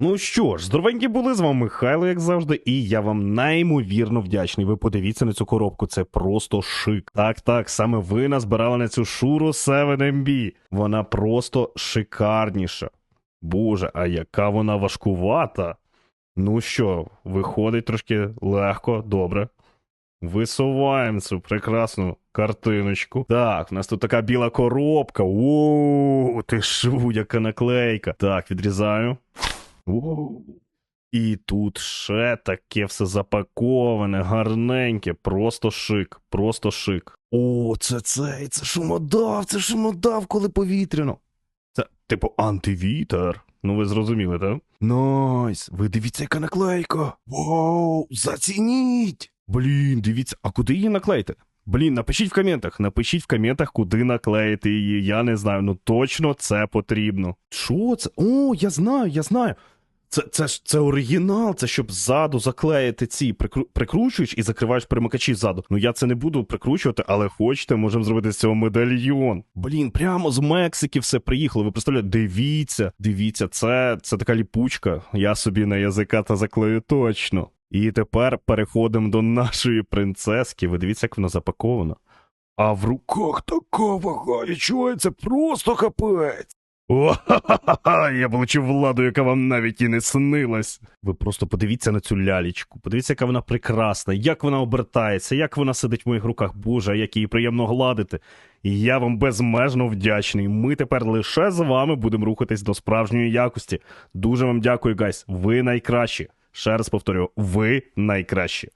Ну що ж, здоровенькі були з вами Михайло, як завжди, і я вам неймовірно вдячний. Ви подивіться на цю коробку, це просто шик. Так, так, саме ви назбирали на цю шуру 7MB. Вона просто шикарніша. Боже, а яка вона важкувата. Ну що, виходить трошки легко, добре. Висуваємо цю прекрасну картиночку. Так, в нас тут така біла коробка. Оу, ти шу, яка наклейка. Так, відрізаю. Оу. І тут ще таке все запаковане, гарненьке, просто шик, просто шик. О, це цей, це шумодав, це шумодав, коли повітряно. Це, типу, антивітер. Ну, ви зрозуміли, так? Найс, ви дивіться, яка наклейка. Вау, зацініть. Блін, дивіться, а куди її наклеїти? Блін, напишіть в коментах, напишіть в коментах, куди наклеїти її. Я не знаю, ну точно це потрібно. Що це? О, я знаю, я знаю. Це, це ж це оригінал, це щоб ззаду заклеїти ці прикру, прикручуєш і закриваєш перемикачі ззаду. Ну я це не буду прикручувати, але хочете, можемо зробити з цього медальйон. Блін, прямо з Мексики все приїхало. Ви представляєте, дивіться, дивіться, це, це така ліпучка. Я собі на язика та заклею точно. І тепер переходимо до нашої принцески. Ви дивіться, як вона запакована. А в руках така вага, це просто капець. О-ха-ха-ха! Я получив владу, яка вам навіть і не снилась. Ви просто подивіться на цю лялічку. Подивіться, яка вона прекрасна, як вона обертається, як вона сидить в моїх руках. Боже, як її приємно гладити. І я вам безмежно вдячний. Ми тепер лише з вами будемо рухатись до справжньої якості. Дуже вам дякую, гайс. Ви найкращі. Ще раз повторю, ви найкращі.